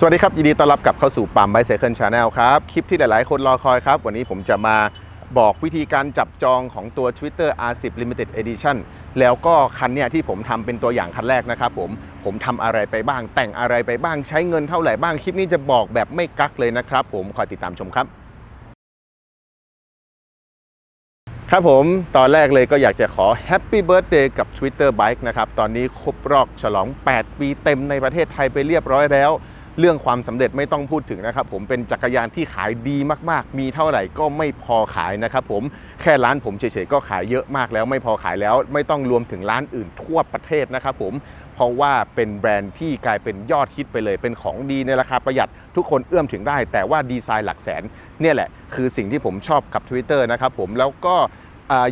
สวัสดีครับ ยินดีต้อนรับกลับเข้าสู่ปั๊มไบเซเคิลชาแนลครับ คลิปที่หลาย ๆ คนรอคอยครับ วันนี้ผมจะมาบอกวิธีการจับจองของตัว Twitter R10 Limited Edition แล้วก็คันเนี้ยที่ผมทำเป็นตัวอย่างคันแรกนะครับผม ผมทำอะไรไปบ้าง แต่งอะไรไปบ้าง ใช้เงินเท่าไหร่บ้าง คลิปนี้จะบอกแบบไม่กักเลยนะครับผม คอยติดตามชมครับครับผม ตอนแรกเลยก็อยากจะขอแฮปปี้เบิร์ a เดย์กับ Twitter Bike นะครับ ตอนนี้ครบรอบฉลอง 8 ปีเต็มในประเทศไทยไปเรียบร้อยแล้ว เรื่องความสำเร็จไม่ต้องพูดถึงนะครับผมเป็นจักรยานที่ขายดีมากๆ มีเท่าไหร่ก็ไม่พอขายนะครับผมแค่ร้านผมเฉยๆก็ขายเยอะมากแล้วไม่พอขายแล้วไม่ต้องรวมถึงร้านอื่นทั่วประเทศนะครับผมเพราะว่าเป็นแบรนด์ที่กลายเป็นยอดฮิตไปเลย เป็นของดีในราคาประหยัดทุกคนเอื้อมถึงได้ แต่ว่าดีไซน์หลักแสนเนี่ยแหละคือสิ่งที่ผมชอบกับ Twitter นะครับผมแล้วก็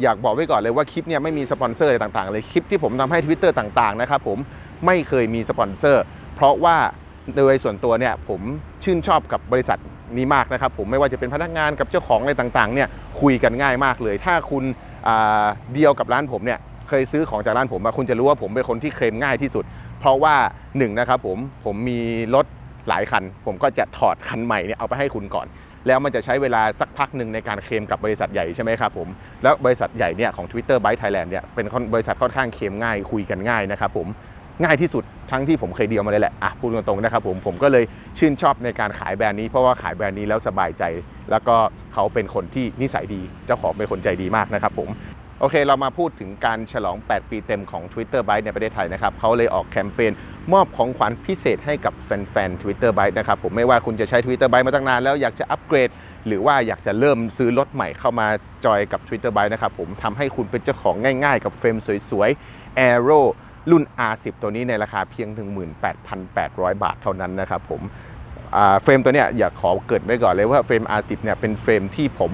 อยากบอกไว้ก่อนเลยว่าคลิปเนี่ยไม่มีสปอนเซอร์อะไรต่างๆเลยคลิปที่ผมทำให้ Twitter ต่างๆนะครับผมไม่เคยมีสปอนเซอร์ เพราะว่า โดยส่วนตัวเนี่ยผมชื่นชอบกับบริษัทนี้มากนะครับ ผมไม่ว่าจะเป็นพนักงานกับเจ้าของอะไรต่างๆเนี่ยคุยกันง่ายมากเลย ถ้าคุณเดียวกับร้านผมเนี่ยเคยซื้อของจากร้านผมมาคุณจะรู้ว่าผมเป็นคนที่เคลมง่ายที่สุด เพราะว่าหนึ่งนะครับผมผมมีรถหลายคัน ผมก็จะถอดคันใหม่เนี่ยเอาไปให้คุณก่อน แล้วมันจะใช้เวลาสักพักหนึ่งในการเคลมกับบริษัทใหญ่ใช่ไหมครับผมแล้วบริษัทใหญ่เนี่ยของ Twitter Byte Thailand เนี่ยเป็นบริษัทค่อนข้างเคลมง่ายคุยกันง่ายนะครับผม ง่ายที่สุดทั้งที่ผมเคยเดียวมาเลยแหละอะพูดตรงๆนะครับผมผมก็เลยชื่นชอบในการขายแบรนด์นี้เพราะว่าขายแบรนด์นี้แล้วสบายใจ แล้วก็เขาเป็นคนที่นิสัยดี เจ้าของเป็นคนใจดีมากนะครับผมโอเค เรามาพูดถึงการฉลอง 8 ปีเต็มของ Twitter Byte ในประเทศไทยนะครับเขาเลยออกแคมเปญมอบของขวัญพิเศษให้กับแฟนๆ Twitter Byte นะครับผมไม่ว่าคุณจะใช้ Twitter Byte มาตั้งนานแล้วอยากจะอัปเกรด หรือว่าอยากจะเริ่มซื้อรถใหม่เข้ามาจอยกับ Twitter Byte นะครับผมทำให้คุณเป็นเจ้าของง่ายๆ กับเฟรมสวยๆ Aero รุ่น R10 ตัวนี้ในราคาเพียง 18,800 บาทเท่านั้นนะครับผมเฟรมตัวเนี้ยอยากขอเกิดไว้ก่อนเลยว่าเฟรม R10 เนี่ยเป็นเฟรมที่ผม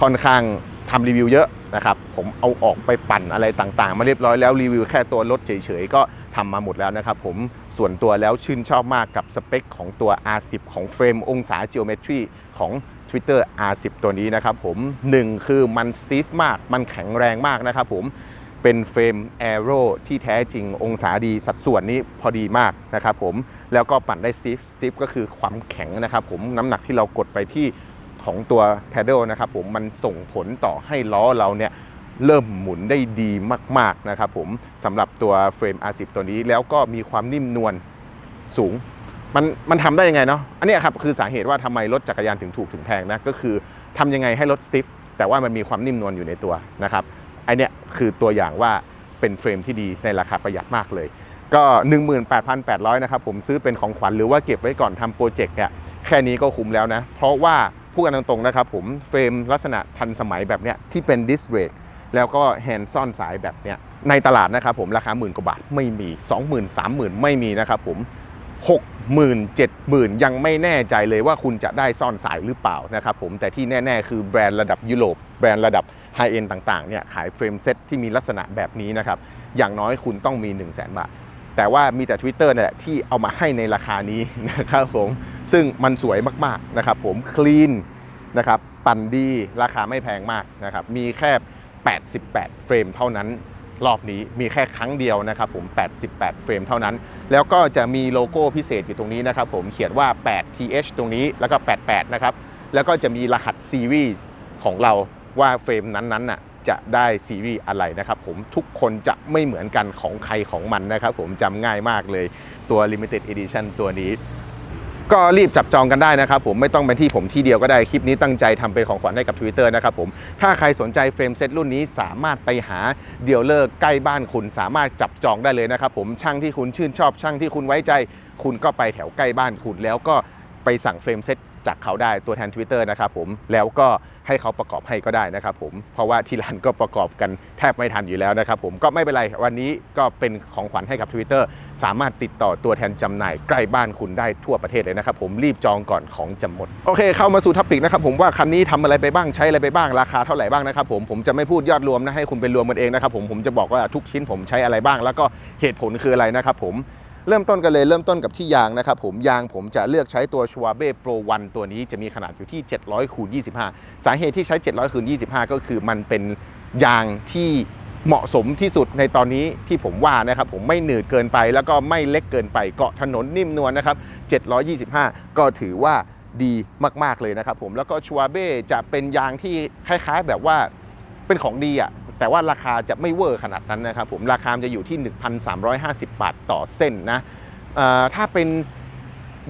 ค่อนข้างทำรีวิวเยอะนะครับผมเอาออกไปปั่นอะไรต่างๆ มาเรียบร้อยแล้วรีวิวแค่ตัวรถเฉยๆ ก็ทำมาหมดแล้วนะครับผมส่วนตัวแล้วชื่นชอบมากกับสเปคของตัว R10 ของเฟรมองศา geometry ของ Twitter R10 ตัวนี้นะครับผมหนึ่งคือมันสตีฟมากมันแข็งแรงมากนะครับผม เป็นเฟรม Aero ที่แท้จริงองศาดีสัดส่วนนี้พอดีมากนะครับผมแล้วก็ปั่นได้สตีฟสตีฟก็คือความแข็งนะครับผมน้ำหนักที่เรากดไปที่ของตัว pedal นะครับผมมันส่งผลต่อให้ล้อเราเนี่ยเริ่มหมุนได้ดีมากๆนะครับผมสำหรับตัวเฟรม R10 ตัวนี้แล้วก็มีความนิ่มนวลสูง มันมันทำได้ยังไงเนาะอันนี้ครับคือสาเหตุว่าทำไมรถจักรยานถึงถูกถึงแพงนะก็คือทำยังไงให้รถสติฟแต่ว่ามันมีความนิ่มนวลอยู่ในตัวนะครับ ไอเนี้ยคือตัวอย่างว่าเป็นเฟรมที่ดีในราคาประหยัดมากเลย ก็ 18,800 นะครับผมซื้อเป็นของขวัญหรือว่าเก็บไว้ก่อนทำโปรเจกต์เนี่ยแค่นี้ก็คุ้มแล้วนะ เพราะว่าพูดกันตรงๆนะครับผมเฟรมลักษณะทันสมัยแบบเนี้ยที่เป็นดิสเบรกแล้วก็แฮนด์ซ่อนสายแบบเนี้ยในตลาดนะครับผมราคาหมื่นกว่าบาทไม่มี 20,000 30,000 ไม่มีนะครับผม 60,000 70,000 ยังไม่แน่ใจเลยว่าคุณจะได้ซ่อนสายหรือเปล่านะครับผมแต่ที่แน่ ๆ คือแบรนด์ระดับยุโรปแบรนด์ระดับไฮเอ็นต่างๆเนี่ยขายเฟรมเซ็ตที่มีลักษณะแบบนี้นะครับ อย่างน้อยคุณต้องมี 1 0 0 0 0แบาท แต่ว่ามีแต่ Twitter นี่แหละที่เอามาให้ในราคานี้นะครับผมซึ่งมันสวยมากๆนะครับผมคลีนนะครับปั่นดีราคาไม่แพงมากนะครับมีแค่ 88 เฟรมเท่านั้น รอบนี้มีแค่ครั้งเดียวนะครับผม 88 เฟรมเท่านั้น แล้วก็จะมีโลโก้พิเศษอยู่ตรงนี้นะครับผมเขียนว่า 8th ตรงนี้แล้วก็ 88 นะครับ แล้วก็จะมีรหัสซีรีส์ของเราว่าเฟรมนั้นๆน่ะจะได้ซีรีส์อะไรนะครับผมทุกคนจะไม่เหมือนกันของใครของมันนะครับผมจำง่ายมากเลยตัว Limited Edition ตัวนี้ ก็รีบจับจองกันได้นะครับผมไม่ต้องเป็นที่ผมที่เดียวก็ได้คลิปนี้ตั้งใจทำเป็นของขวัญให้กับ Twitter นะครับผมถ้าใครสนใจเฟรมเซตรุ่นนี้สามารถไปหาเดียวเลอร์ใกล้บ้านคุณสามารถจับจองได้เลยนะครับผมช่างที่คุณชื่นชอบช่างที่คุณไว้ใจ คุณก็ไปแถวใกล้บ้านคุณแล้วก็ไปสั่งเฟรมเซต จากเขาได้ตัวแทน Twitter นะครับผมแล้วก็ให้เขาประกอบให้ก็ได้นะครับผมเพราะว่าที่ร้านก็ประกอบกันแทบไม่ทันอยู่แล้วนะครับผมก็ไม่เป็นไรวันนี้ก็เป็นของขวัญให้กับ Twitter สามารถติดต่อตัวแทนจำหน่ายใกล้บ้านคุณได้ทั่วประเทศเลยนะครับผมรีบจองก่อนของจะหมดโอเค เข้ามาสู่ท็อปิกนะครับผมว่าคันนี้ทำอะไรไปบ้างใช้อะไรไปบ้างราคาเท่าไหร่บ้างนะครับผมผมจะไม่พูดยอดรวมนะให้คุณเป็นรวมกันเองนะครับผมผมจะบอกว่าทุกชิ้นผมใช้อะไรบ้าง แล้วก็เหตุผลคืออะไรนะครับผม เริ่มต้นกันเลยเริ่มต้นกับที่ยางนะครับผมยางผมจะเลือกใช้ตัว Schwabe Pro 1ตัวนี้จะมีขนาดอยู่ที่ 700คูณ25 สาเหตุที่ใช้ 700คูณ25 ก็คือมันเป็นยางที่เหมาะสมที่สุดในตอนนี้ที่ผมว่านะครับผมไม่หนืดเกินไปแล้วก็ไม่เล็กเกินไปเกาะถนนนิ่มนวลนะครับ 725 ก็ถือว่าดีมาก ๆ เลยนะครับผมแล้วก็ชัวเบ้จะเป็นยางที่คล้าย ๆ แบบว่าเป็นของดีอะ่ะ แต่ว่าราคาจะไม่เวอร์ขนาดนั้นนะครับผมราคาจะอยู่ที่ 1,350 บาทต่อเส้นนะถ้าเป็น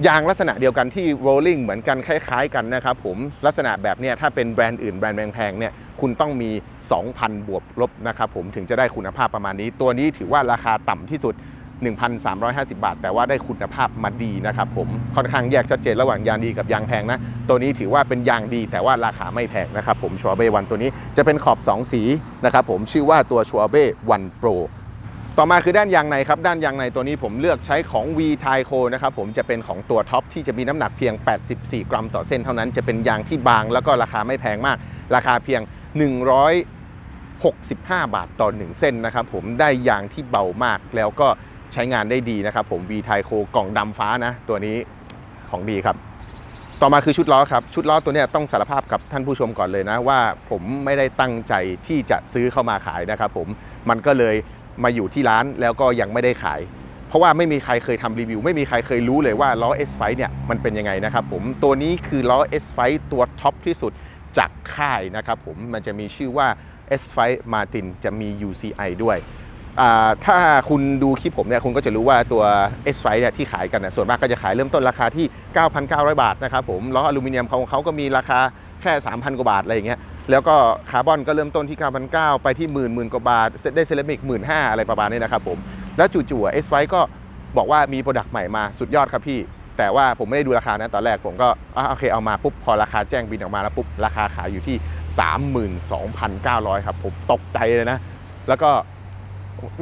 ยางลักษณะเดียวกันที่ rolling เหมือนกันคล้ายๆกันนะครับผมลักษณะแบบเนี้ยถ้าเป็นแบรนด์อื่นแบรนด์แพงๆเนี่ยคุณต้องมี 2,000 บวกลบนะครับผมถึงจะได้คุณภาพประมาณนี้ ตัวนี้ถือว่าราคาต่ำที่สุด 1,350 บาท แต่ว่าได้คุณภาพมาดีนะครับผมค่อนข้างแยกชัดเจนระหว่างยางดีกับยางแพงนะ ตัวนี้ถือว่าเป็นยางดี แต่ว่าราคาไม่แพงนะครับผมชัวเบ้วันตัวนี้จะเป็นขอบ 2 สีนะครับผมชื่อว่าตัวชัวเบ้วันโปรต่อมาคือด้านยางในครับ ด้านยางในตัวนี้ผมเลือกใช้ของ V t i c o นะครับผมจะเป็นของตัวท็อปที่จะมีน้ำหนักเพียง 84 กรัมต่อเส้นเท่านั้นจะเป็นยางที่บางแล้วก็ราคาไม่แพงมาก ราคาเพียง 165 บาทต่อ 1 เส้นนะครับผมได้ยางที่เบามากแล้วก็ ใช้งานได้ดีนะครับผม V t i c o กล่องดำฟ้านะ ตัวนี้ของดีครับ ต่อมาคือชุดล้อครับ ชุดล้อตัวนี้ต้องสารภาพกับท่านผู้ชมก่อนเลยนะ ว่าผมไม่ได้ตั้งใจที่จะซื้อเข้ามาขายนะครับผมมันก็เลยมาอยู่ที่ร้านแล้วก็ยังไม่ได้ขาย เพราะว่าไม่มีใครเคยทำรีวิว ไม่มีใครเคยรู้เลยว่าล้อ S5 เนี่ยมันเป็นยังไงนะครับผมตัวนี้คือล้อ S5 ตัวท็อปที่สุดจากค่ายนะครับผมมันจะมีชื่อว่า S5 Martin จะมี UCI ด้วย ถ้าคุณดูคลิปผมเนี่ยคุณก็จะรู้ว่าตัว S5 เนี่ยที่ขายกันเนี่ยส่วนมากก็จะขายเริ่มต้นราคาที่ 9,900 บาทนะครับผมล้ออลูมิเนียมของเขาก็มีราคาแค่ 3,000 กว่าบาทอะไรอย่างเงี้ยแล้วก็คาร์บอนก็เริ่มต้นที่ 9,900 ไปที่10,000 0 0กว่าบาทได้เซรามิก15,000อะไรประมาณนี้นะครับผมแล้วจู่ๆ S5 ก็บอกว่ามีโปรดักต์ใหม่มาสุดยอดครับพี่ แต่ว่าผมไม่ได้ดูราคานะตอนแรกผมก็อะโอเคเอามาปุ๊บพอราคาแจ้งบินออกมาแล้วปุ๊บราคาขายอยู่ที่ 32,900 ครับผมตกใจเลยนะ แล้วก็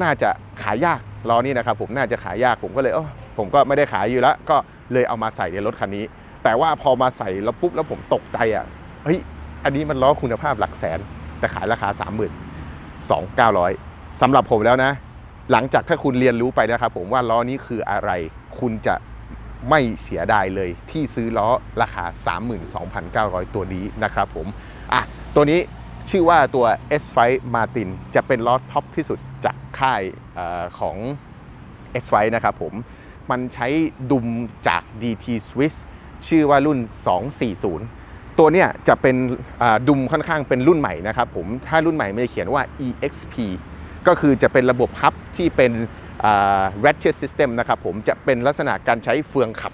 น่าจะขายยากล้อนี้นะครับผมน่าจะขายยากผมก็เลยเออผมก็ไม่ได้ขายอยู่แล้ว ก็เลยเอามาใส่ในรถคันนี้ แต่ว่าพอมาใส่แล้วปุ๊บแล้วผมตกใจอะเฮ้ยอันนี้มันล้อคุณภาพหลักแสน แต่ขายราคา 3 2 9 0 0สำหรับผมแล้วนะ หลังจากถ้าคุณเรียนรู้ไปนะครับผมว่าล้อนี้คืออะไร คุณจะไม่เสียดายเลยที่ซื้อล้อราคา 32,900 ตัวนี้นะครับผมอะตัวนี้ชื่อว่าตัว S5 Martin จะเป็นล้อท็อปที่สุด จากค่ายอของ S5 นะครับผม มันใช้ดุมจาก DT Swiss ชื่อว่ารุ่น 240 ตัวเนี้ยจะเป็นดุมค่อนข้างเป็นรุ่นใหม่นะครับผม ถ้ารุ่นใหม่มันจะเขียนว่า EXP ก็คือจะเป็นระบบฮับที่เป็น ratchet system นะครับผมจะเป็นลักษณะการใช้เฟืองขับ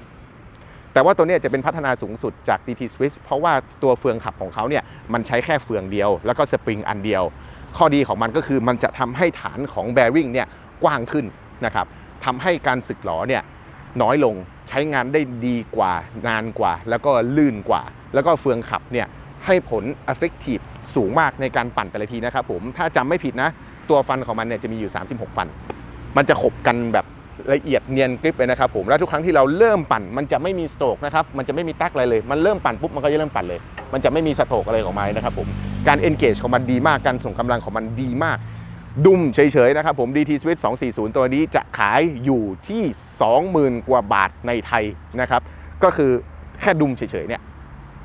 แต่ว่าตัวเนี้ยจะเป็นพัฒนาสูงสุดจาก DT Swiss เพราะว่าตัวเฟืองขับของเขาเนี่ยมันใช้แค่เฟืองเดียว แล้วก็สปริงอันเดียว ข้อดีของมันก็คือมันจะทำให้ฐานของแบริ่งเนี่ยกว้างขึ้นนะครับทำให้การสึกหลอเนี่ยน้อยลงใช้งานได้ดีกว่านานกว่า แล้วก็ลื่นกว่า แล้วก็เฟืองขับเนี่ยให้ผล effective สูงมากในการปั่นแต่ละทีนะครับผมถ้าจำไม่ผิดนะ ตัวฟันของมันเนี่ยจะมีอยู่ 36 ฟัน มันจะขบกันแบบ ละเอียดเนียนกริบเลยนะครับผมแล้วทุกครั้งที่เราเริ่มปั่น มันจะไม่มีสโตรกนะครับมันจะไม่มีตักอะไรเลย มันเริ่มปั่นปุ๊บมันก็จะเริ่มปั่นเลย มันจะไม่มีสโตรกอะไรออกมานะครับผมการ engage ของมันดีมากการส่งกำลังของมันดีมาก ดุมเฉยๆนะครับผม DT Swift 240 ตัวนี้จะขายอยู่ที่ 20,000 กว่าบาทในไทยนะครับก็คือแค่ดุมเฉยๆเนี่ย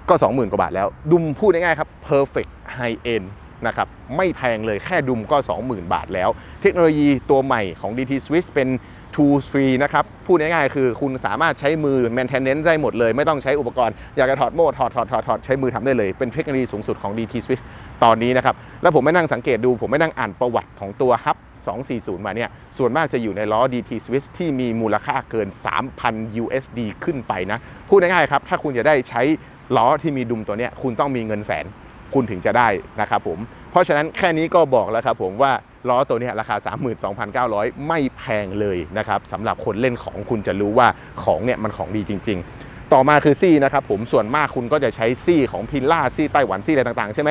ก็ 20,000 กว่าบาทแล้ว ดุมพูดง่ายๆครับ perfect high end นะครับไม่แพงเลยแค่ดุมก็ 20,000 บาทแล้ว เทคโนโลยีตัวใหม่ของ DT Swiss เป็น tools free นะครับ พูดง่ายๆ คือคุณสามารถใช้มือ maintenance ได้หมดเลย ไม่ต้องใช้อุปกรณ์ อยากจะถอดโม่ถอดถอดถอดถอดใช้มือทำได้เลย เป็นเทคโนโลยีสูงสุดของ DT Swiss ตอนนี้นะครับ แล้วผมไม่นั่งสังเกตดู ผมไม่นั่งอ่านประวัติของตัวฮับ240 มาเนี่ย ส่วนมากจะอยู่ในล้อ DT Swiss ที่มีมูลค่าเกิน 3,000 USD ขึ้นไปนะ พูดง่ายๆ ครับ ถ้าคุณจะได้ใช้ล้อที่มีดุมตัวเนี้ยคุณต้องมีเงินแสนคุณถึงจะได้นะครับผม เพราะฉะนั้นแค่นี้ก็บอกแล้วครับผมว่า ล้อตัวนี้ราคา 32,900 ไม่แพงเลยนะครับสำหรับคนเล่นของคุณจะรู้ว่าของเนี่ยมันของดีจริง ๆ ต่อมาคือซี่นะครับผมส่วนมากคุณก็จะใช้ซี่ของพิลล่าซี่ไต้หวันซี่อะไรต่างๆ ใช่ไหม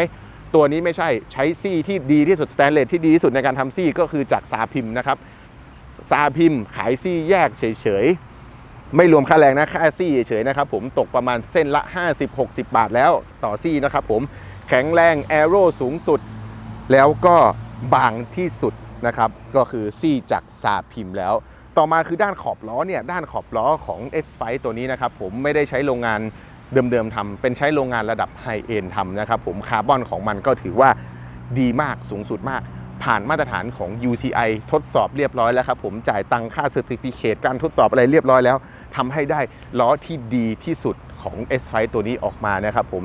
ตัวนี้ไม่ใช่ใช้ซี่ที่ดีที่สุดสแตนเลสที่ดีที่สุดในการทำซี่ก็คือจากซาพิมพ์นะครับซาพิมพ์ขายซี่แยกเฉยๆ ไม่รวมค่าแรงนะค่าซี่เฉยๆนะครับผมตกประมาณเส้นละ 50-60 บาทแล้วต่อซี่นะครับผมแข็งแรงแอโร่สูงสุด แล้วก็ บางที่สุดนะครับก็คือซี่จากซาพิมแล้ว ต่อมาคือด้านขอบล้อเนี่ยด้านขอบล้อของ S5 ตัวนี้นะครับผมไม่ได้ใช้โรงงานเดิมๆทำเป็นใช้โรงงานระดับไฮเอ็นทำนะครับผมคาร์บอนของมันก็ถือว่าดีมากสูงสุดมาก ผ่านมาตรฐานของ UCI ทดสอบเรียบร้อยแล้วครับผมจ่ายตังค่าเซอร์ติฟิเคตการทดสอบอะไรเรียบร้อยแล้วทำให้ได้ล้อที่ดีที่สุดของ S5 ตัวนี้ออกมานะครับผม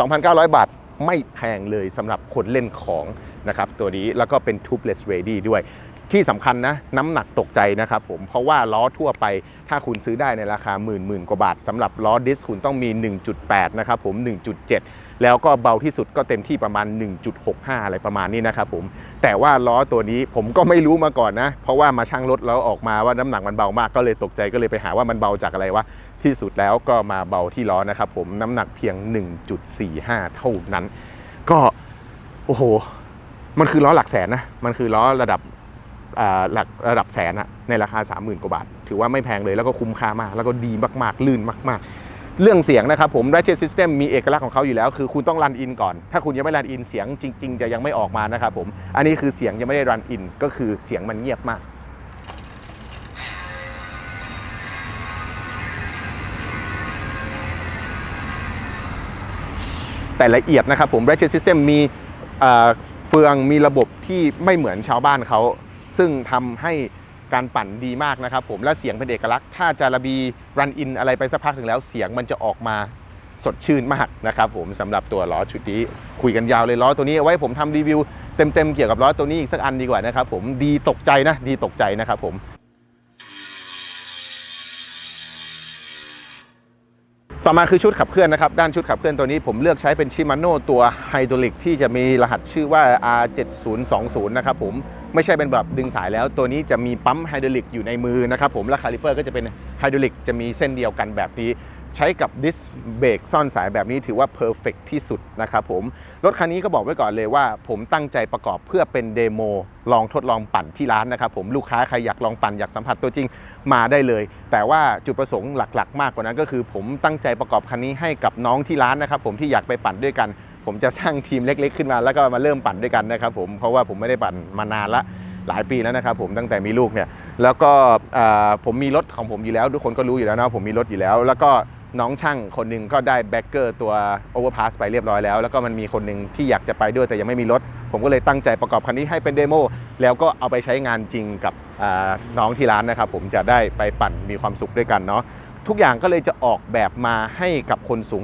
32,900 บาท ไม่แพงเลยสำหรับคนเล่นของ นะครับตัวนี้แล้วก็เป็น tubeless ready ด้วย ที่สำคัญนะน้ำหนักตกใจนะครับผมเพราะว่าล้อทั่วไปถ้าคุณซื้อได้ในราคาหมื่นหมื่นกว่าบาทสำหรับล้อดิสคุณต้องมี 1.8 นะครับผม 1.7 แล้วก็เบาที่สุดก็เต็มที่ประมาณ 1.65 อะไรประมาณนี้นะครับผมแต่ว่าล้อตัวนี้ผมก็ไม่รู้มาก่อนนะ เพราะว่ามาชั่งรถแล้วออกมาว่าน้ำหนักมันเบามากก็เลยตกใจก็เลยไปหาว่ามันเบาจากอะไรวะที่สุดแล้วก็มาเบาที่ล้อนะครับผมน้ำหนักเพียง 1.45 เท่านั้น ก็โอ้โห มันคือล้อหลักแสนนะ มันคือล้อระดับหลักระดับแสนอะในราคา 30,000 กว่าบาท ถือว่าไม่แพงเลยแล้วก็คุ้มค่ามาก แล้วก็ดีมากๆ ลื่นมาก ๆ เรื่องเสียงนะครับผม Ratchet System มีเอกลักษณ์ของเขาอยู่แล้ว คือคุณต้องรันอินก่อน ถ้าคุณยังไม่รันอินเสียงจริง ๆ จะยังไม่ออกมานะครับผม อันนี้คือเสียงยังไม่ได้รันอินก็คือเสียงมันเงียบมากแต่ละเอียดนะครับผม Ratchet System มี เฟืองมีระบบที่ไม่เหมือนชาวบ้านเขา ซึ่งทำให้การปั่นดีมากนะครับผมและเสียงเป็นเอกลักษณ์ ถ้าจาระบีรันอินอะไรไปสักพักถึงแล้วเสียงมันจะออกมาสดชื่นมากนะครับผมสำหรับตัวล้อชุดนี้คุยกันยาวเลยล้อตัวนี้ไว้ผมทำรีวิวเต็มๆเกี่ยวกับล้อตัวนี้อีกสักอันดีกว่านะครับผมดีตกใจนะดีตกใจนะครับผม ต่อมาคือชุดขับเคลื่อนนะครับ ด้านชุดขับเคลื่อนตัวนี้ผมเลือกใช้เป็นชิมาโน่ตัวไฮดรอลิกที่จะมีรหัสชื่อว่า R7020 นะครับผมไม่ใช่เป็นแบบดึงสายแล้ว ตัวนี้จะมีปั๊มไฮดรอลิกอยู่ในมือนะครับผมและคาลิเปอร์ก็จะเป็นไฮดรอลิกจะมีเส้นเดียวกันแบบนี้ ใช้กับดิสเบรกซ่อนสายแบบนี้ถือว่าเพอร์เฟกที่สุดนะครับผม รถคันนี้ก็บอกไว้ก่อนเลยว่า ผมตั้งใจประกอบเพื่อเป็นเดโมลองทดลองปั่นที่ร้านนะครับผมลูกค้าใครอยากลองปั่นอยากสัมผัสตัวจริงมาได้เลย แต่ว่าจุดประสงค์หลักๆ มากกว่านั้นก็คือผมตั้งใจประกอบคันนี้ให้กับน้องที่ร้านนะครับผมที่อยากไปปั่นด้วยกัน ผมจะสร้างทีมเล็ก ๆ ขึ้นมาแล้วก็มาเริ่มปั่นด้วยกันนะครับผมเพราะว่าผมไม่ได้ปั่นมานานละหลายปีแล้วนะครับผมตั้งแต่มีลูกเนี่ยแล้วก็ผมมีรถของผมอยู่แล้ว ทุกคนก็รู้อยู่แล้วนะผมมีรถอยู่แล้ว แล้วก็ น้องช่างคนหนึ่งก็ได้แบ็กเกอร์ตัวโอเวอร์พาสไปเรียบร้อยแล้ว แล้วก็มันมีคนหนึ่งที่อยากจะไปด้วยแต่ยังไม่มีรถ ผมก็เลยตั้งใจประกอบคันนี้ให้เป็นเดโมแล้วก็เอาไปใช้งานจริงกับน้องที่ร้านนะครับ ผมจะได้ไปปั่นมีความสุขด้วยกันเนาะทุกอย่างก็เลยจะออกแบบมาให้กับคนสูง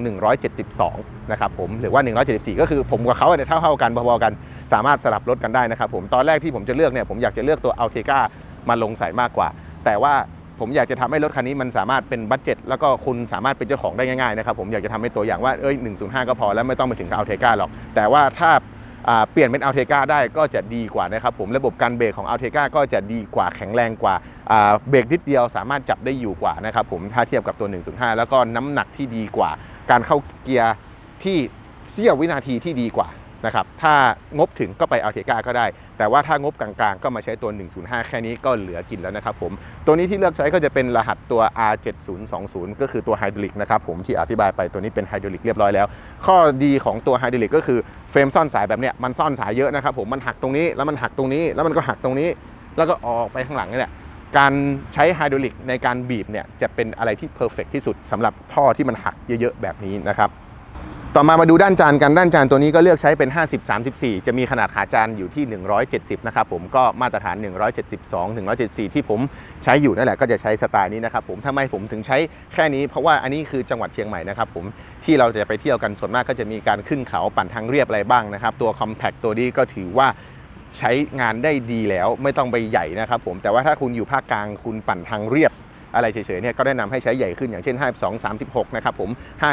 172 นะครับผม หรือว่า 174 ก็คือผมกับเขาเนี่ยเท่าๆกันพอๆกัน สามารถสลับรถกันได้นะครับผม ตอนแรกที่ผมจะเลือกเนี่ยผมอยากจะเลือกตัว a l t e c a มาลงใส่มากกว่า แต่ว่า ผมอยากจะทำให้รถคันนี้มันสามารถเป็นบัตเจ็ตแล้วก็คุณสามารถเป็นเจ้าของได้ง่ายๆนะครับผมอยากจะทำให้ตัวอย่างว่าเอ้ย105 ก็พอแล้วไม่ต้องไปถึง a l t e c a หรอก แต่ว่าถ้าเปลี่ยนเป็น a l t e c a ได้ก็จะดีกว่านะครับผมระบบการเบรกของ a l t e c a ก็จะดีกว่าแข็งแรงกว่าเบรกนิดเดียวสามารถจับได้อยู่กว่านะครับผมถ้าเทียบกับตัว 105 แล้วก็น้ำหนักที่ดีกว่า การเข้าเกียร์ที่เสี้ยววินาทีที่ดีกว่า นะครับถ้างบถึงก็ไป a l t e c a ก็ได้ แต่ว่าถ้างบกลางๆ ก็มาใช้ตัว 105 แค่นี้ก็เหลือกินแล้วนะครับผม ตัวนี้ที่เลือกใช้ก็จะเป็นรหัสตัว R7020 ก็คือตัวไฮดรอลิกนะครับผมที่อธิบายไปตัวนี้เป็นไฮดรอลิกเรียบร้อยแล้ว ข้อดีของตัวไฮดรอลิกก็คือเฟรมซ่อนสายแบบเนี้ยมันซ่อนสายเยอะนะครับผมมันหักตรงนี้แล้วมันหักตรงนี้ แล้วมันก็หักตรงนี้ แล้วก็ออกไปข้างหลังนี่แหละการใช้ไฮดรอลิกในการบีบเนี่ยจะเป็นอะไรที่เพอร์เฟกที่สุดสำหรับท่อที่มันหักเยอะๆแบบนี้นะครับ ต่อมามาดูด้านจานกันด้านจานตัวนี้ก็เลือกใช้เป็น 50 34 จะมีขนาดขาจานอยู่ที่ 170 นะครับผมก็มาตรฐาน 172 174 ที่ผมใช้อยู่นั่นแหละก็จะใช้สไตล์นี้นะครับผมทำไมผมถึงใช้แค่นี้ เพราะว่าอันนี้คือจังหวัดเชียงใหม่นะครับผมที่เราจะไปเที่ยวกันส่วนมากก็จะมีการขึ้นเขาปั่นทางเรียบอะไรบ้างนะครับตัว Compact ตัวนี้ก็ถือว่าใช้งานได้ดีแล้วไม่ต้องไปใหญ่นะครับผมแต่ว่าถ้าคุณอยู่ภาคกลางคุณปั่นทางเรียบ อะไรเฉยๆเนี่ยก็แนะนำให้ใช้ใหญ่ขึ้นอย่างเช่น 52 36 นะครับผม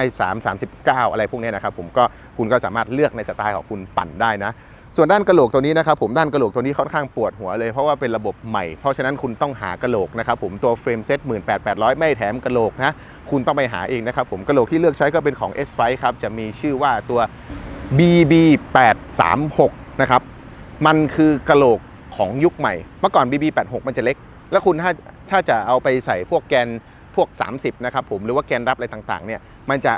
53 39 อะไรพวกนี้นะครับผมก็คุณก็สามารถเลือกในสไตล์ของคุณปั่นได้นะส่วนด้านกระโหลกตัวนี้นะครับผมด้านกระโหลกตัวนี้ค่อนข้างปวดหัวเลยเพราะว่าเป็นระบบใหม่ เพราะฉะนั้นคุณต้องหากระโหลกนะครับผมตัวเฟรมเซ็ต18,800ไม่แถมกระโหลกนะคุณต้องไปหาเองนะครับผมกระโหลกที่เลือกใช้ก็เป็นของ S5 ครับจะมีชื่อว่าตัว BB836 นะครับมันคือกระโหลกของยุคใหม่ เมื่อก่อน BB86 มันจะเล็ก แล้วคุณถ้า ถ้าจะเอาไปใส่พวกแกนพวก 30 นะครับผมหรือว่าแกนรับอะไรต่างๆเนี่ยมันจะ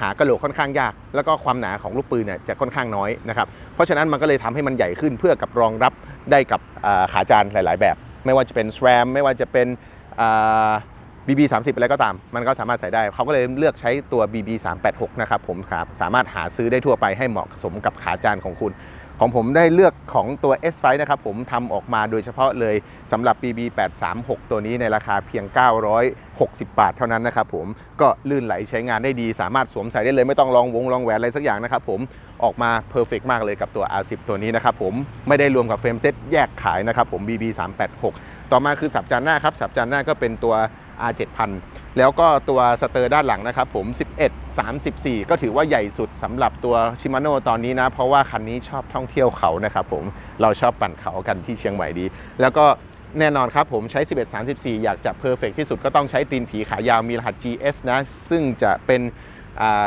หากระโหลกค่อนข้างยาก แล้วก็ความหนาของลูกปืนเนี่ยจะค่อนข้างน้อยนะครับเพราะฉะนั้นมันก็เลยทำให้มันใหญ่ขึ้นเพื่อกับรองรับได้กับขาจานหลาย ๆ แบบ ไม่ว่าจะเป็น SRAM ไม่ว่าจะเป็นอ่า BB 30อะไรก็ตาม มันก็สามารถใส่ได้ เขาก็เลยเลือกใช้ตัว BB 386นะครับผมครับสามารถหาซื้อได้ทั่วไปให้เหมาะสมกับขาจานของคุณ ของผมได้เลือกของตัว S5 นะครับผมทำออกมาโดยเฉพาะเลยสำหรับ BB 836 ตัวนี้ในราคาเพียง 960 บาทเท่านั้นนะครับผมก็ลื่นไหลใช้งานได้ดี สามารถสวมใส่ได้เลยไม่ต้องลองวงลองแหวนอะไรสักอย่างนะครับผมออกมาเพอร์เฟกมากเลยกับตัว R10 ตัวนี้นะครับผมไม่ได้รวมกับเฟรมเซตแยกขายนะครับผม BB 386 ต่อมาคือสับจานหน้าครับสับจานหน้าก็เป็นตัว R 7000 แล้วก็ตัวสเตอร์ด้านหลังนะครับผม 11 34 ก็ถือว่าใหญ่สุดสำหรับตัวชิมาโน่ตอนนี้นะ เพราะว่าคันนี้ชอบท่องเที่ยวเขานะครับผมเราชอบปั่นเขากันที่เชียงใหม่ดี แล้วก็แน่นอนครับผมใช้ 11 34 อยากจะเพอร์เฟกที่สุดก็ต้องใช้ตีนผีขายาวมีรหัส GS นะ ซึ่งจะเป็น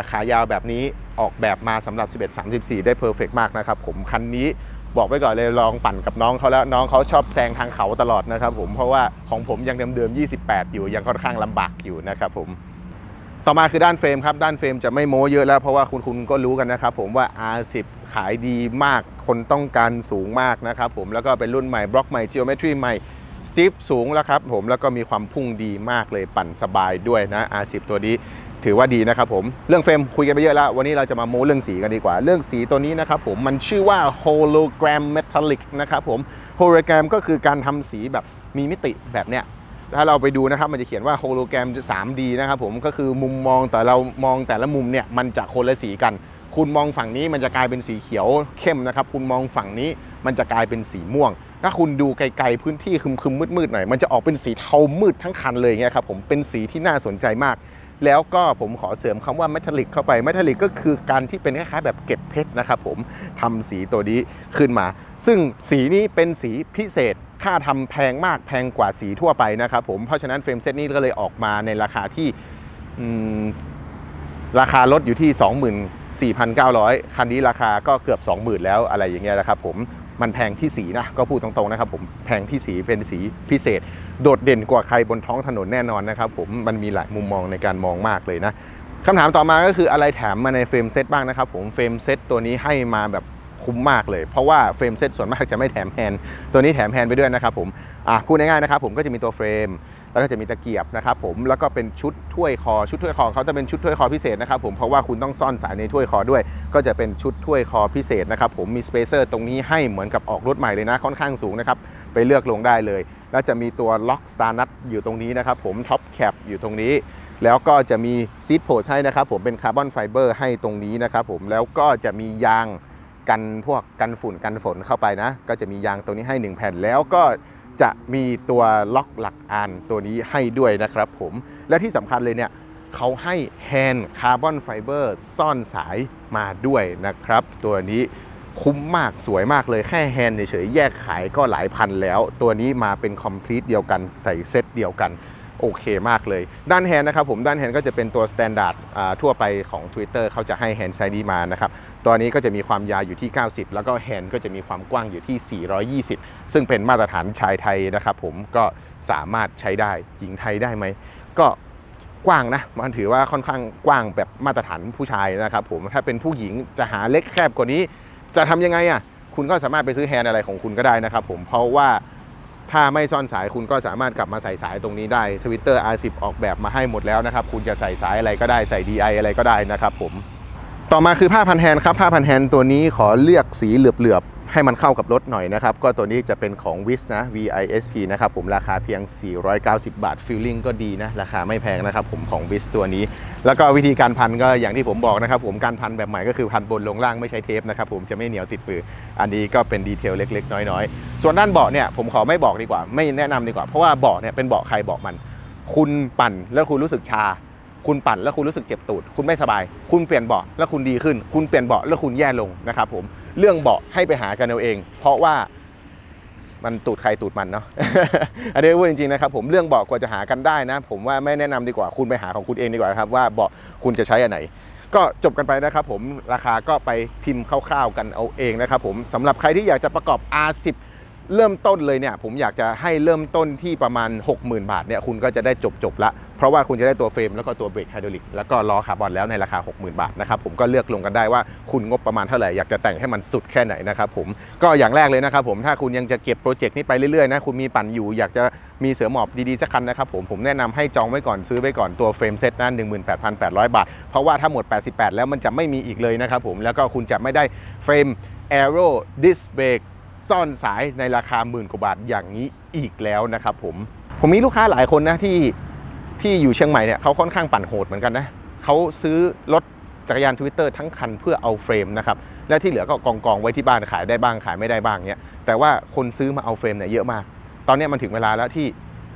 ขายาวแบบนี้ออกแบบมาสำหรับ 11 34 ได้เพอร์เฟกมากนะครับผมคันนี้ บอกไว้ก่อนเลยลองปั่นกับน้องเขาแล้วน้องเขาชอบแซงทางเขาตลอดนะครับผมเพราะว่าของผมยังเดิมๆ28 อยู่ยังค่อนข้างลำบากอยู่นะครับผมต่อมาคือด้านเฟรมครับด้านเฟรมจะไม่โม้เยอะแล้วเพราะว่าคุณคุณก็รู้กันนะครับผมว่า R10 ขายดีมากคนต้องการสูงมากนะครับผมแล้วก็เป็นรุ่นใหม่บล็อกใหม่ Geometry ใหม่สตีฟสูงแล้วครับผมแล้วก็มีความพุ่งดีมากเลยปั่นสบายด้วยนะ R10 ตัวนี้ ถือว่าดีนะครับผม เรื่องเฟรมคุยกันไปเยอะแล้ว วันนี้เราจะมาโม้เรื่องสีกันดีกว่า เรื่องสีตัวนี้นะครับผม มันชื่อว่า hologram metallic นะครับผม hologram ก็คือการทำสีแบบมีมิติแบบเนี้ยถ้าเราไปดูนะครับมันจะเขียนว่า hologram 3D นะครับผมก็คือมุมมองแต่เรามองแต่ละมุมเนี่ยมันจะคนละสีกัน คุณมองฝั่งนี้มันจะกลายเป็นสีเขียวเข้มนะครับ คุณมองฝั่งนี้มันจะกลายเป็นสีม่วง ถ้าคุณดูไกลๆพื้นที่คึมๆมืดๆหน่อยมันจะออกเป็นสีเทามืดทั้งคันเลยเงี้ยครับผมเป็นสีที่น่าสนใจมาก แล้วก็ผมขอเสริมคำว่า metallic เข้าไป metallic ก็คือการที่เป็นคล้ายๆแบบเกล็ดเพชรนะครับผมทำสีตัวนี้ขึ้นมา ซึ่งสีนี้เป็นสีพิเศษค่าทำแพงมากแพงกว่าสีทั่วไปนะครับผมเพราะฉะนั้นเฟรมเซตนี้ก็เลยออกมาในราคาที่ราคาลดอยู่ที่ 24,900 คันนี้ราคาก็เกือบ 20,000 แล้วอะไรอย่างเงี้ยนะครับผม มันแพงที่สีนะก็พูดตรงๆนะครับผมแพงที่สีเป็นสีพิเศษ โดดเด่นกว่าใครบนท้องถนนแน่นอนนะครับผมมันมีหลายมุมมองในการมองมากเลยนะคำถามต่อมาก็คืออะไรแถมมาในเฟรมเซตบ้างนะครับผมเฟรมเซตตัวนี้ให้มาแบบ คุ้มมากเลย เพราะว่าเฟรมเซตส่วนมากจะไม่แถมแฮนด์ตัวนี้แถมแฮนด์ไปด้วยนะครับผมอะพูดง่ายๆนะครับผมก็จะมีตัวเฟรม แล้วก็จะมีตะเกียบนะครับผมแล้วก็เป็นชุดถ้วยคอชุดถ้วยคอเขาจะเป็นชุดถ้วยคอพิเศษนะครับผมเพราะว่าคุณต้องซ่อนสายในถ้วยคอด้วย ก็จะเป็นชุดถ้วยคอพิเศษนะครับผมมีสเปเซอร์ตรงนี้ให้เหมือนกับออกรถใหม่เลยนะค่อนข้างสูงนะครับไปเลือกลงได้เลย แล้วจะมีตัวล็อกสตาร์นัทอยู่ตรงนี้นะครับผมท็อปแคปอยู่ตรงนี้แล้วก็จะมีซีดโพสให้นะครับผมเป็นคาร์บอนไฟเบอร์ให้ตรงนี้นะครับผมแล้วก็จะมียาง กันพวกกันฝุ่นกันฝนเข้าไปนะ ก็จะมียางตัวนี้ให้ 1 แผ่นแล้วก็จะมีตัวล็อกหลักอานตัวนี้ให้ด้วยนะครับผม และที่สำคัญเลยเนี่ยเขาให้แฮนด์คาร์บอนไฟเบอร์ซ่อนสายมาด้วยนะครับ ตัวนี้คุ้มมากสวยมากเลยแค่แฮนด์เฉยๆแยกขายก็หลายพันแล้ว ตัวนี้มาเป็นคอมพลีทเดียวกันใส่เซตเดียวกัน โอเคมากเลย ด้านแฮนด์นะครับผมด้านแฮนด์ก็จะเป็นตัวสแตนดาร์ดทั่วไปของ Twitter เขาจะให้แฮนด์ไซส์นี้มานะครับตัวนี้ก็จะมีความยาวอยู่ที่ 90 แล้วก็แฮนด์ก็จะมีความกว้างอยู่ที่ 420 ซึ่งเป็นมาตรฐานชายไทยนะครับผมก็สามารถใช้ได้หญิงไทยได้ไหมก็กว้างนะมันถือว่าค่อนข้างกว้างแบบมาตรฐานผู้ชายนะครับผมถ้าเป็นผู้หญิงจะหาเล็กแคบกว่านี้ จะทำยังไงอะคุณก็สามารถไปซื้อแฮนด์อะไรของคุณก็ได้นะครับผมเพราะว่า ถ้าไม่ซ่อนสายคุณก็สามารถกลับมาใส่สายตรงนี้ได้ Twitter R10 ออกแบบมาให้หมดแล้วนะครับ คุณจะใส่สายอะไรก็ได้ใส่ DI อะไรก็ได้นะครับผม ต่อมาคือผ้าพันแฮนครับ ผ้าพันแฮนตัวนี้ขอเลือกสีเหลือบๆ ให้มันเข้ากับรถหน่อยนะครับ ก็ตัวนี้จะเป็นของ WIS นะ VISP นะครับผมราคาเพียง 490 บาทฟีลลิ่งก็ดีนะ ราคาไม่แพงนะครับผมของ WIS ตัวนี้ แล้วก็วิธีการพันก็อย่างที่ผมบอกนะครับผมการพันแบบใหม่ก็คือพันบนลงล่างไม่ใช้เทปนะครับผมจะไม่เหนียวติดมือ อันนี้ก็เป็นดีเทลเล็ก ๆ น้อยๆ ส่วนด้านเบาะเนี่ยผมขอไม่บอกดีกว่า ไม่แนะนำดีกว่าเพราะว่าเบาะเนี่ยเป็นเบาะใครเบาะมัน คุณปั่นแล้วคุณรู้สึกชาคุณปั่นแล้วคุณรู้สึกเจ็บตูด คุณไม่สบาย คุณเปลี่ยนเบาะแล้วคุณดีขึ้น คุณเปลี่ยนเบาะแล้วคุณแย่ลงนะครับผม เรื่องเบาะให้ไปหากันเอาเอง เพราะว่ามันตูดใครตูดมันเนาะ อันนี้พูดจริงๆนะครับผมเรื่องเบาะกว่าจะหากันได้นะ ผมว่าไม่แนะนำดีกว่าคุณไปหาของคุณเองดีกว่าครับว่าเบาะคุณจะใช้อันไหน ก็จบกันไปนะครับผมราคาก็ไปพิมพ์คร่าวๆกันเอาเองนะครับผมสำหรับใครที่อยากจะประกอบ R10 เริ่มต้นเลยเนี่ยผมอยากจะให้เริ่มต้นที่ประมาณ 60,000 บาทเนี่ยคุณก็จะได้จบจบละ เพราะว่าคุณจะได้ตัวเฟรมแล้วก็ตัวเบรกไฮดรอลิกแล้วก็ล้อคาร์บอนแล้วในราคา 60,000 บาทนะครับผมก็เลือกลงกันได้ว่าคุณงบประมาณเท่าไหร่อยากจะแต่งให้มันสุดแค่ไหนนะครับผมก็อย่างแรกเลยนะครับผมถ้าคุณยังจะเก็บโปรเจกต์นี้ไปเรื่อยๆนะคุณมีปั่นอยู่อยากจะมีเสือหมอบดีๆสักคันนะครับผมผมแนะนำให้จองไว้ก่อนซื้อไว้ก่อนตัวเฟรมเซ็ตนะ18,800 บาท เพราะว่าถ้าหมด 88 แล้วมันจะไม่มีอีกเลยนะครับผมแล้วก็คุณจะไม่ได้เฟรม Aero Disc Brake ซ่อนสายในราคาหมื่นกว่าบาทอย่างนี้อีกแล้วนะครับผม ผมมีลูกค้าหลายคนนะที่ที่อยู่เชียงใหม่เนี่ยเขาค่อนข้างปั่นโหดเหมือนกันนะเขาซื้อรถจักรยานทวิตเตอร์ทั้งคันเพื่อเอาเฟรมนะครับและที่เหลือก็กองกองไว้ที่บ้านขายได้บ้างขายไม่ได้บ้างเนี่ยแต่ว่าคนซื้อมาเอาเฟรมเนี่ยเยอะมาก ตอนนี้มันถึงเวลาแล้วที่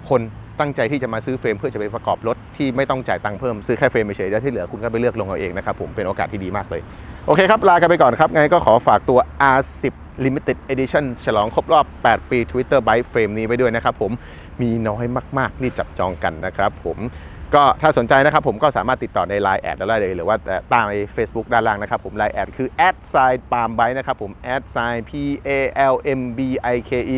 คนตั้งใจที่จะมาซื้อเฟรมเพื่อจะไปประกอบรถที่ไม่ต้องจ่ายตังค์เพิ่มซื้อแค่เฟรมเฉยๆแล้วที่เหลือคุณก็ไปเลือกลงเอาเองนะครับผมเป็นโอกาสที่ดีมากเลย โอเคครับ ลากันไปก่อนครับ ไงก็ขอฝากตัว R10 Limited Edition ฉลองครบรอบ 8 ปี Twitter Byte Frame นี้ไว้ด้วยนะครับผมมีน้อยมากๆ รีบจับจองกันนะครับผมก็ถ้าสนใจนะครับผมก็สามารถติดต่อใน Line แอดได้เลยหรือว่าตามใน Facebook ด้านล่างนะครับผม Line แอดคือ a d s i g n palm byte นะครับผม a d s i g n p a l m b i k e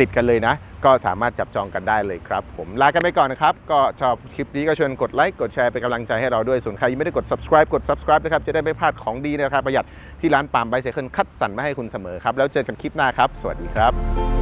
ติดกันเลยนะ ก็สามารถจับจองกันได้เลยครับผมลากันไปก่อนนะครับ ก็ชอบคลิปนี้ก็ชวนกดไลค์กดแชร์เป็นกำลังใจให้เราด้วยส่วนใครยังไม่ได้กด subscribe กด subscribe นะครับจะได้ไม่พลาดของดีนะครับประหยัดที่ร้านปาล์มไบเซเคิลคัดสรรมาให้คุณเสมอครับแล้วเจอกันคลิปหน้าครับ สวัสดีครับ